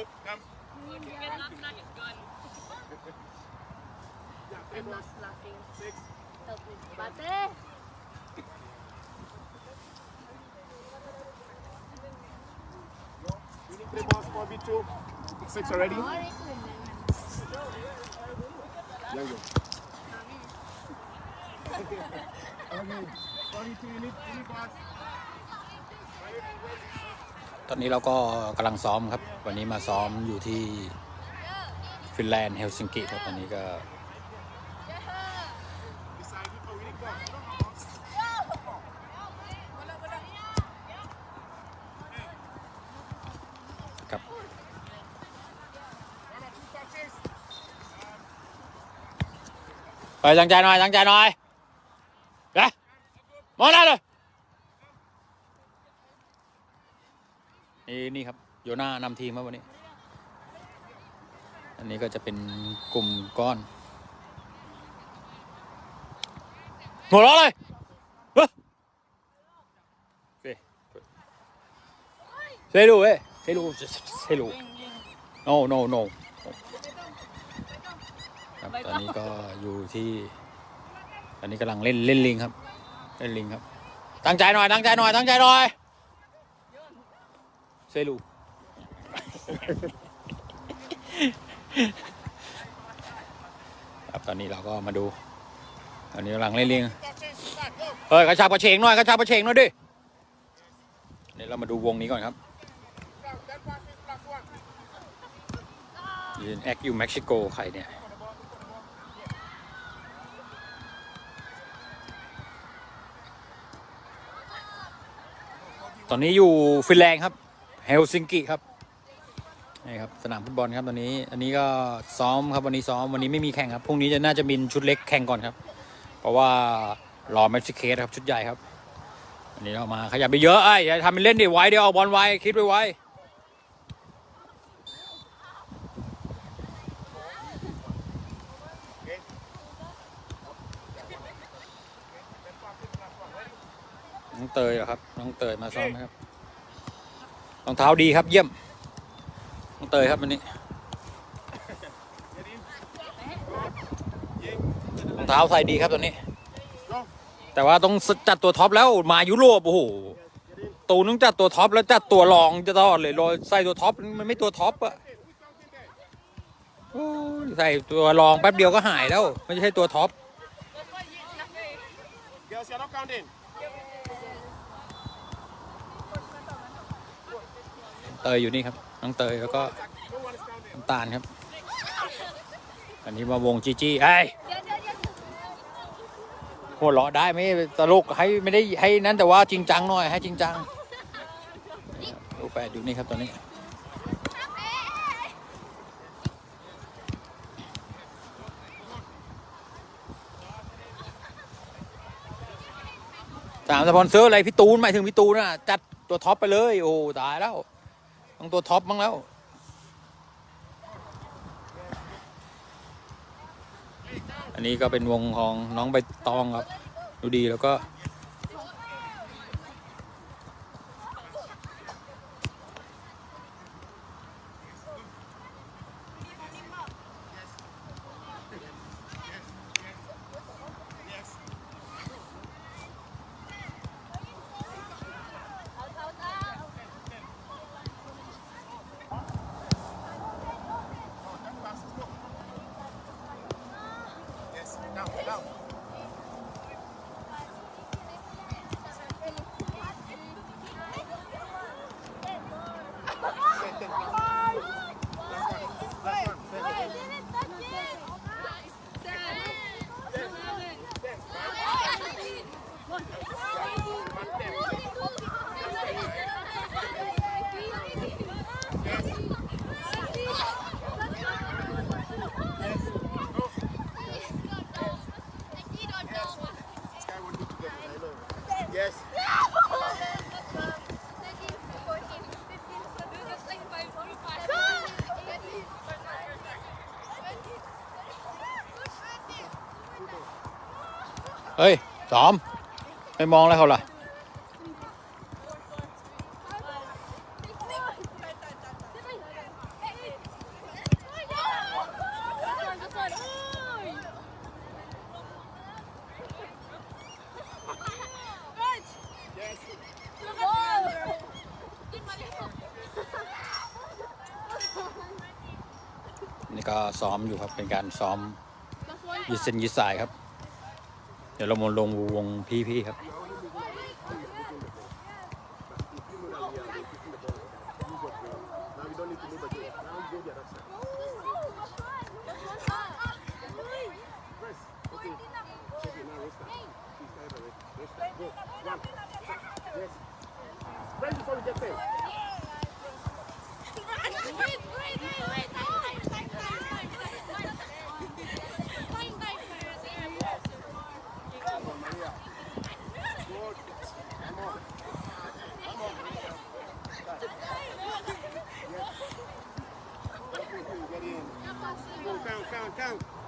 Look, come. เป็นรับนะเห็นเกิน Yeah, play I'm ball. not laughing. Six. Help me. Bate! No. You need play balls for B2. Six already? Sorry. There you go. okay. Forty-two, you need, you need balls. ตอนนี้เราก็กำลังซ้อมครับ วันนี้มาซ้อมอยู่ที่ฟินแลนด์เฮลซิงกิครับตอนนี้ก็ครับไปตั้งใจหน่อยตั้งใจหน่อยเดี๋ยวมองหน้าเลยนี่ โยน่านำทีมครับวันนี้ อันนี้ก็จะเป็นกลุ่มก้อน หัวเราะเลยเฮ้ยเฮ้ยเซลูเอ้ยเซลูเซลู no no no ครับตอนนี้ก็อยู่ที่ ตอนนี้กำลังเล่นเล่นลิงครับ เล่นลิงครับ ตั้งใจหน่อย ตั้งใจหน่อย ตั้งใจหน่อย เซลู ครับตอนนี้เราก็มาดู ตอนนี้กำลังเล่นลิงเฮ้ยกระชากกระเฉงหน่อยกระชากกระเฉงหน่อยดิเดี๋ยวเรามาดูวงนี้ก่อนครับยืนแอคอยู่เม็กซิโกใครเนี่ยตอนนี้อยู่ฟินแลนด์ครับ เฮลซิงกิครับ นี่ครับสนามฟุตบอลครับตอนนี้ อันนี้ก็ซ้อมครับวันนี้ซ้อมวันนี้ไม่มีแข่งครับพรุ่งนี้จะน่าจะบินชุดเล็กแข่งก่อนครับ เพราะว่ารอเม็กซิเคสครับชุดใหญ่ครับอันนี้เรามาขยับไปเยอะไอ้ยอย่าทำเป็นเล่นดิไว้เดี๋ยวเอาบอลไว้คิดไว้ไว้น้องเตยเหรอครับน้องเตยมาซ้อมครับรองเท้าดีครับเยี่ยม เตยครับวันนี้รองเท้าใส่ดีครับตัวนี้ แต่ว่าต้องจัดตัวท็อปแล้วมายุโรปโอ้โหตูนต้องจัดตัวท็อปแล้วจัดตัวรองจะตลอดเลยรอใส่ตัวท็อปมันไม่ตัวท็อปอะใส่ตัวรองแป๊บเดียวก็หายแล้วไม่ใช่ตัวท็อปเตยอยู่นี่ครับ น้องเตยแล้วก็น้ำตาลครับ อันนี้มาวงจีจี้ไอ้หัวเราะได้ไหมตลกให้ไม่ได้ให้นั้นแต่ว่าจริงจังหน่อยให้จริงจังดูแปดอยู่นี่ครับตอนนี้สามสปอนเซอร์อะไรพี่ตูนหมายถึงพี่ตูนอะจัดตัวท็อปไปเลย โอ้ตายแล้ว ต้องตัวท็อปบ้างแล้วอันนี้ก็เป็นวงของน้องใบตองครับ ดูดีแล้วก็ เฮ้ยสอม ไม่มองแล้วเขาล่ะ นี่ก็ซ้อมอยู่ครับ เป็นการซ้อมยืดเส้นยืดสายครับ ดี๋ยวเรามาลงวงพี่ๆครับ count, count, count.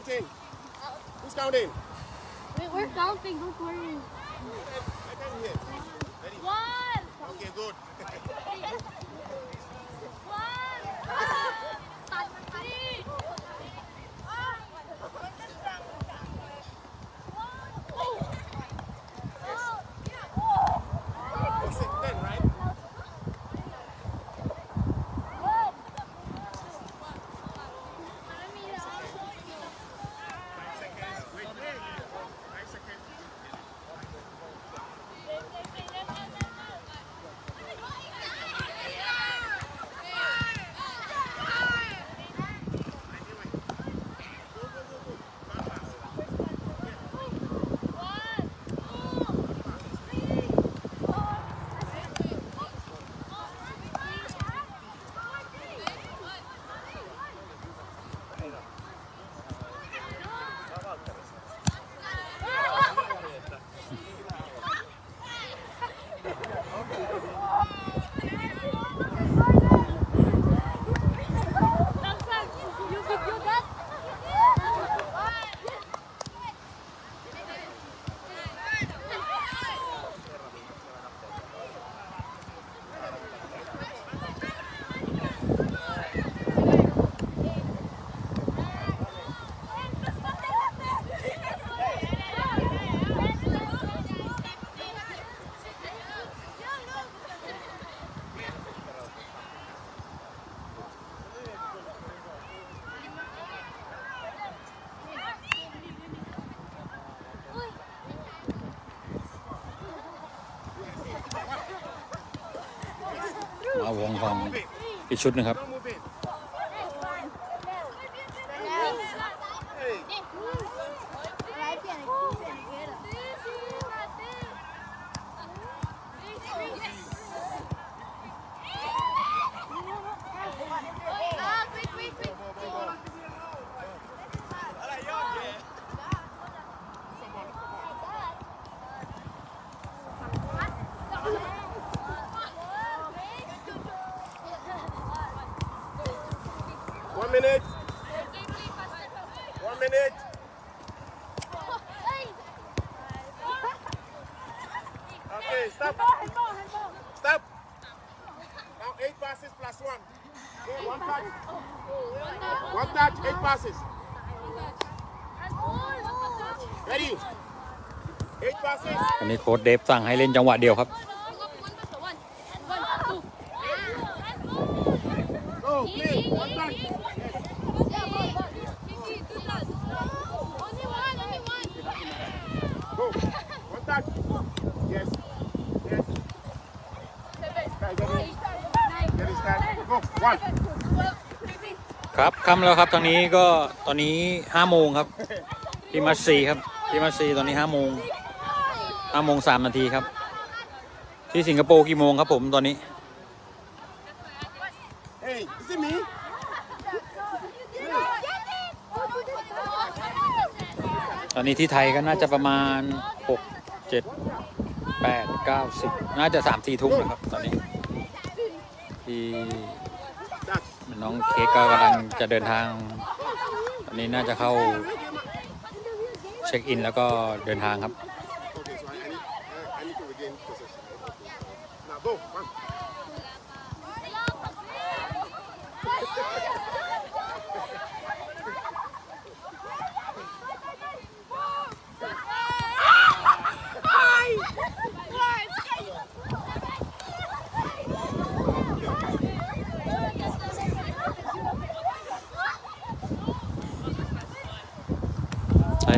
Counting. Who's counting? Wait, we're counting, don't worry. ชุดนะครับ ค้ชเดฟสั่งให้เล่นจังหวะเดียวครับ ครับค่ำแล้วครับตอนนี้ก็ตอนนี้ห้าโมงครับที่มัสซีครับที่มัสซีตอนนี้ห้าโมง ห้าโมงสามนาทีครับ ที่สิงคโปร์กี่โมงครับผมตอนนี้ Hey, is it me? ตอนนี้ที่ไทยก็น่าจะประมาณ6 7 8 9 10น่าจะ3 4ทุ่มนะครับ ตอนนี้ ที่ที่ Start. น้องเค้กก็กำลังจะเดินทาง ตอนนี้น่าจะเข้าเช็คอินแล้วก็เดินทางครับ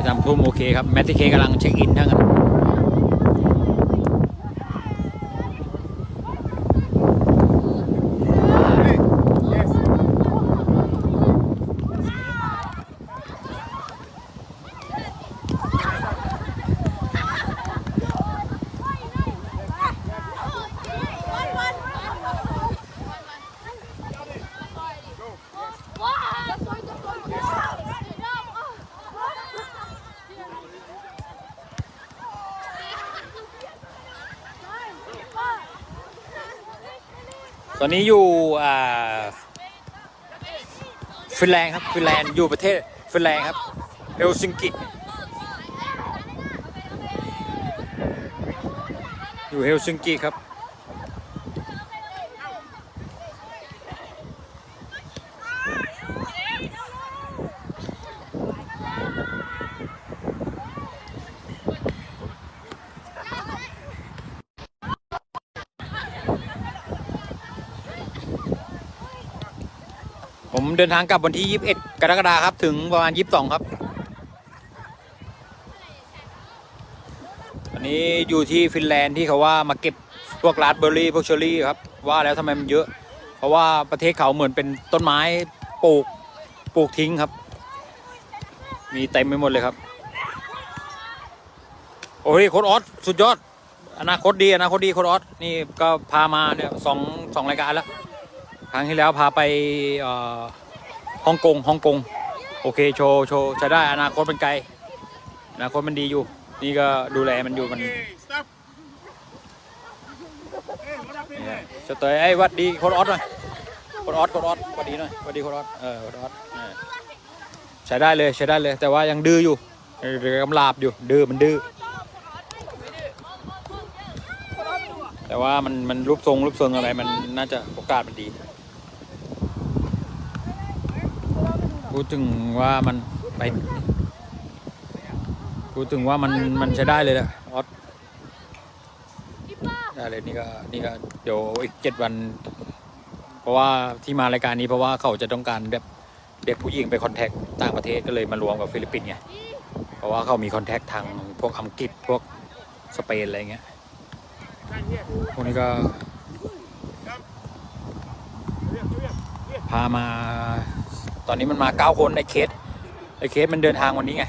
ใช่ทำทุ่มโอเคครับแมทที่เคกำลังเช็คอินทั้งนั้น ตอนนี้อยู่ฟินแลนด์ครับฟินแลนด์อยู่ประเทศฟินแลนด์ครับเฮลซิงกิอยู่เฮลซิงกิครับ ดินทางกลับวันที่ 21 กรกฎาคมครับ ถึงประมาณ 22 ครับอันนี้อยู่ที่ฟินแลนด์ที่เขาว่ามาเก็บพวกราสเบอร์รี่พวกเชอร์รี่ครับ ว่าแล้วทำไมมันเยอะ เพราะว่าประเทศเขาเหมือนเป็นต้นไม้ปลูกปลูกทิ้งครับ มีเต็มไปหมดเลยครับ โอ้ยโค้ดออสสุดยอด อนาคตดีอนาคตดีโค้ดออสนี่ก็พามาเนี่ยสองสองรายการแล้ว ครั้งที่แล้วพาไปเอ่อ ฮ่องกงฮ่องกงโอเคโชว์โชว์ใช้ได้อนาคตเป็นไกลอนาคตมันดีอยู่ นี่ก็ดูแลมันอยู่มัน Okay, stop. Hey, what happened เนี่ย there? จะเตยไอ้ยหวัดดีโคดออสหน่อยโคดออสโคดออสหวัดดีหน่อยหวัดดีโคดออสเออโคดออสเออใช้ได้เลยใช้ได้เลยแต่ว่ายังดื้ออยู่เออกำลาบอยู่ดื้อมันดื้อแต่ว่ามันมันรูปทรงรูปทรงอะไรมันน่าจะโอกาสมันดี พูดถึงว่ามันไปพูดถึงว่ามันมันใช้ได้เลยนะออสได้เลยนี่ก็นี่ก็เดี๋ยวอีกเจ็ดวัน เพราะว่าที่มารายการนี้เพราะว่าเขาจะต้องการแบบเด็กผู้หญิงไปคอนแทคต่างประเทศก็เลยมารวมกับฟิลิปปินส์ไงเพราะว่าเขามีคอนแทคทางพวกอังกฤษพวกสเปนอะไรเงี้ยพวกนี้ก็พามา ตอนนี้มันมาเก้าคนในเคสไอ้เคสมันเดินทางวันนี้ไง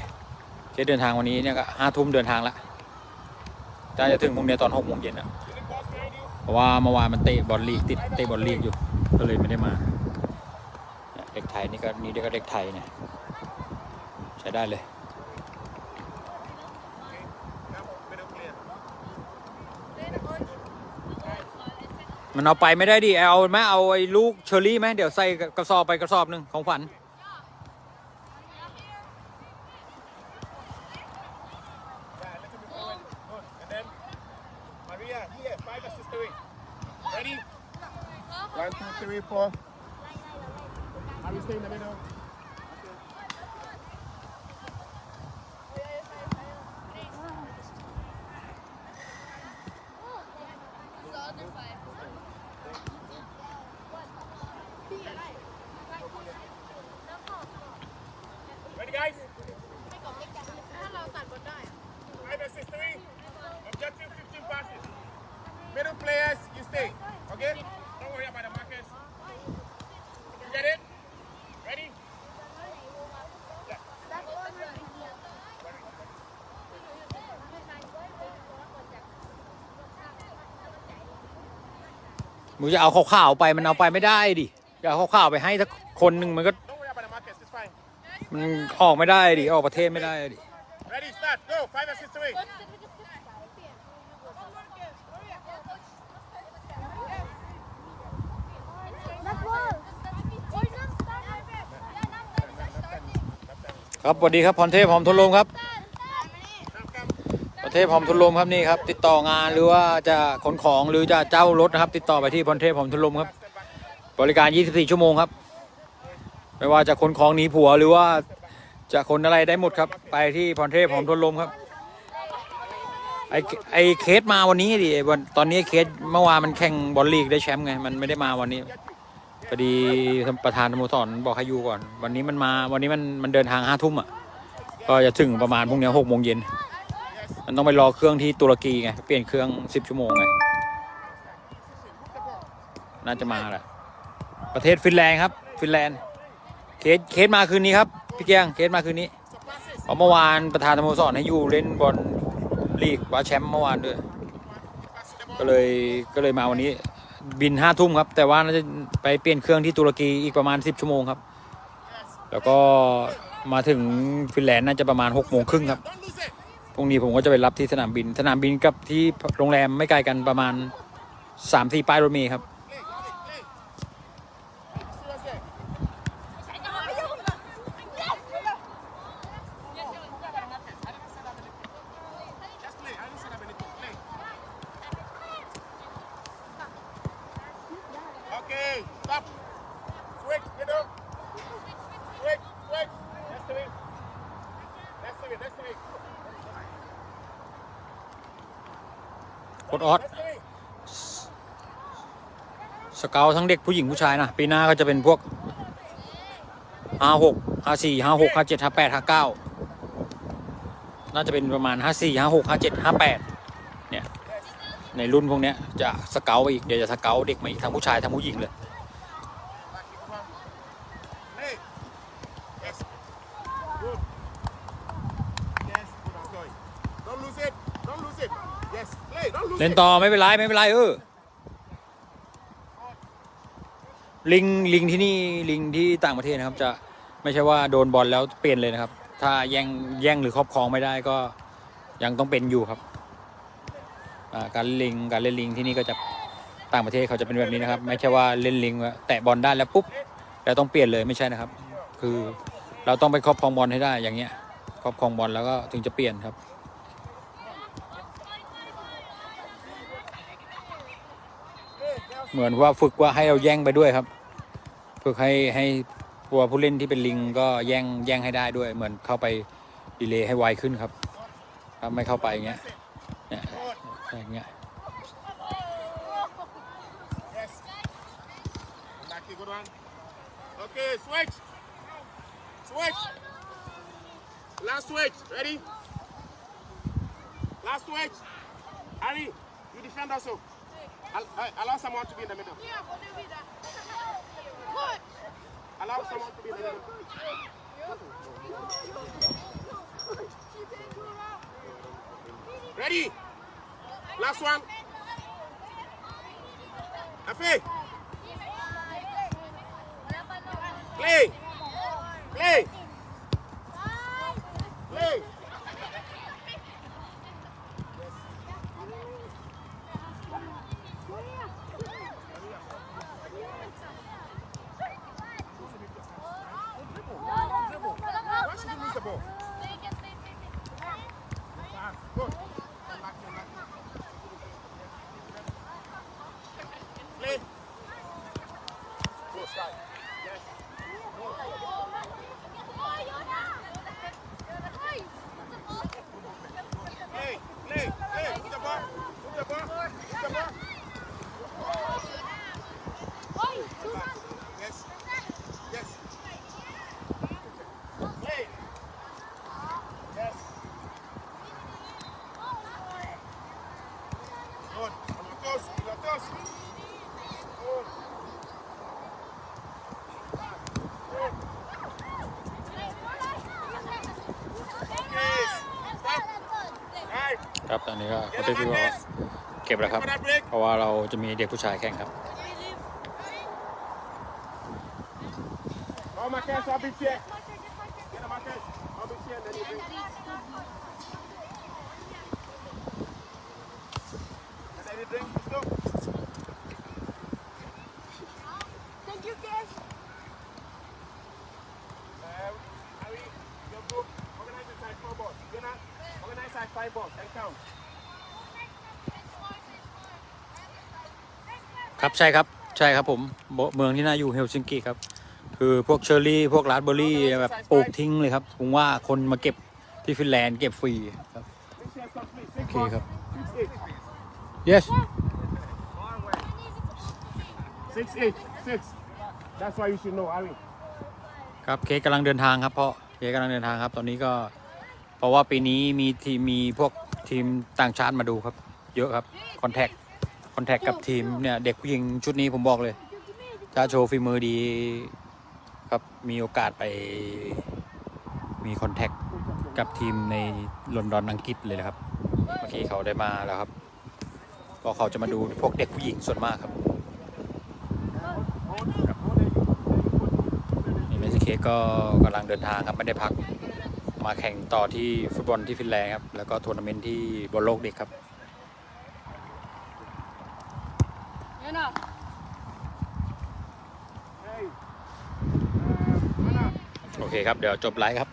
เคสเดินทางวันนี้เนี่ยก็ห้าทุ่มเดินทางละจะจะถึงพรุ่งนี้ตอนหกโมงเย็นอะเพราะว่าเมื่อวานมันเตะบอลลีกติดเตะบอลลีกอยู่ก็เลยไม่ได้มาเนี่ยเด็กไทยนี่ก็นี่เด็กก็เด็กไทยเนี่ยใช้ได้เลย มันเอาไปไม่ได้ดิเอาไหมเอาไอ้ลูกเชอรี่ไหมเดี๋ยวใส่กระสอบไปกระสอบหนึ่งของฝัน Yeah, a little bit forward. Good. And then, Maria, here, มึงจะเอาข้าวไปมันเอาไปไม่ได้ดิจะเอาข้าวไปให้สักคนหนึ่งมันก็มันออกไม่ได้ดิออกประเทศไม่ได้ดิครับสวัสดีครับพรเทพพร้อมทุนลมครับ เทพหอมทุนลมครับนี่ครับ ติดต่องานหรือว่าจะขนของหรือจะเจ้ารถนะครับ ติดต่อไปที่พรเทพหอมทุนลมครับ บริการ 24 ชั่วโมงครับ ไม่ว่าจะขนของหนีผัวหรือว่าจะขนอะไรได้หมดครับ ไปที่พรเทพหอมทุนลมครับไอไอเคสมาวันนี้ดิวันตอนนี้เคสเมื่อวานมันแข่งบอลลีกได้แชมป์ไงมันไม่ได้มาวันนี้พอดีประธานสโมสรบอกให้อยู่ก่อน วันนี้มันมาวันนี้มันมันเดินทางห้าทุ่มอะก็จะถึงประมาณพรุ่งนี้หกโมงเย็น มันต้องไปรอเครื่องที่ตุรกีไงเปลี่ยนเครื่องสิบชั่วโมงไง น่าจะมาแหละ ประเทศฟินแลนด์ครับ ฟินแลนด์เคสเคสมาคืนนี้ครับ พี่แกงเคสมาคืนนี้เพราะเมื่อวานประธานสโมสรให้อยู่เล่นบอลลีกว่าแชมป์เมื่อวานด้วย ก็เลยก็เลยมาวันนี้ บินห้าทุ่มครับ แต่ว่าน่าจะไปเปลี่ยนเครื่องที่ตุรกีอีกประมาณ10ชั่วโมงครับ แล้วก็มาถึงฟินแลนด์น่าจะประมาณ6โมงครึ่งครับ พรุ่งนี้ผมก็จะไปรับที่สนามบิน สนามบินกับที่โรงแรมไม่ไกลกันประมาณ3-4ป้ายรถเมล์ครับ ดออสสเกลทั้งเด็กผู้หญิงผู้ชายนะ ปีหน้าก็จะเป็นพวก56 54 56 57 58 59น่าจะเป็นประมาณ54 56 57 58เนี่ย ในรุ่นพวกเนี้ยจะสเกลไปอีก เดี๋ยวจะสเกลเด็กมาอีกทั้งผู้ชายทั้งผู้หญิงเลย ล่นต่อไม่เป็นไรไม่เป็นไรเออลิงลิงที่นี่ลิงที่ต่างประเทศนะครับ จะไม่ใช่ว่าโดนบอลแล้วเปลี่ยนเลยนะครับ ถ้าแย่งแย่งหรือครอบครองไม่ได้ก็ยังต้องเป็นอยู่ครับการเล่นลิงการเล่นลิงที่นี่ก็จะต่างประเทศเขาจะเป็นแบบนี้นะครับ ไม่ใช่ว่าเล่นลิงว่าแตะบอลได้แล้วปุ๊บแล้วต้องเปลี่ยนเลยไม่ใช่นะครับ คือเราต้องไปครอบครองบอลให้ได้อย่างเงี้ยครอบครองบอลแล้วก็ถึงจะเปลี่ยนครับ เหมือนว่าฝึกว่าให้เราแย่งไปด้วยครับ ฝึกให้ให้ตัวผู้เล่นที่เป็นลิงก็แย่งแย่งให้ได้ด้วย เหมือนเข้าไปดีเลย์ให้ไวขึ้นครับถ้าไม่เข้าไปอย่างเงี้ยเนี่ยอย่างเงี้ย Yes. Back, good one. Okay, switch. Switch. Last switch. Ready? Last switch. Harry, you defend also. Al- allow someone to be in the middle. Good. Allow someone to be in the middle. Ready? Last one. Afe. Play. Play. นนี้ก็ก็ Get ได้ the ดูว่า markers. เก็บแล้วครับ For that break. เพราะว่าเราจะมีเด็กผู้ชายแข่งครับ All markers, I'll be here. Get the markers. I'll be here. Then you bring. And then you drink. Let's go. Thank you, guys. Uh, Harry, you go. inside five balls and count. ครับใช่ครับใช่ครับผมโบเมืองที่น่าอยู่เฮลซิงกิครับ คือพวกเชอร์รี่ พวกราสเบอร์รี่แบบปลูกทิ้งเลยครับผมว่าคนมาเก็บที่ฟินแลนด์เก็บฟรีครับ Six years complete. Six Okay, balls. ครับ. Six each. yes Six each. Six. That's why you should know, Ari. ครับเคกกำลังเดินทางครับเพราะเคกกำลังเดินทางครับ ตอนนี้ก็ เพราะว่าปีนี้มีทีมมีพวกทีมต่างชาติมาดูครับ เยอะครับคอนแทค คอนแทคกับทีมเนี่ยเด็กผู้หญิงชุดนี้ผมบอกเลยถ้าโชว์ฝีมือดีครับมีโอกาสไปมีคอนแทคกับทีมในลอนดอนอังกฤษเลยนะครับ เมื่อกี้เขาได้มาแล้วครับ ก็เขาจะมาดูพวกเด็กผู้หญิงส่วนมากครับนี่เมสเคก็กำลังเดินทางครับไม่ได้พัก มาแข่งต่อที่ฟุตบอลที่ฟินแลนด์ครับ แล้วก็ทัวร์นาเมนต์ที่บอลโลกเด็กครับ You know. Hey. โอเคครับ เดี๋ยวจบไลฟ์ครับ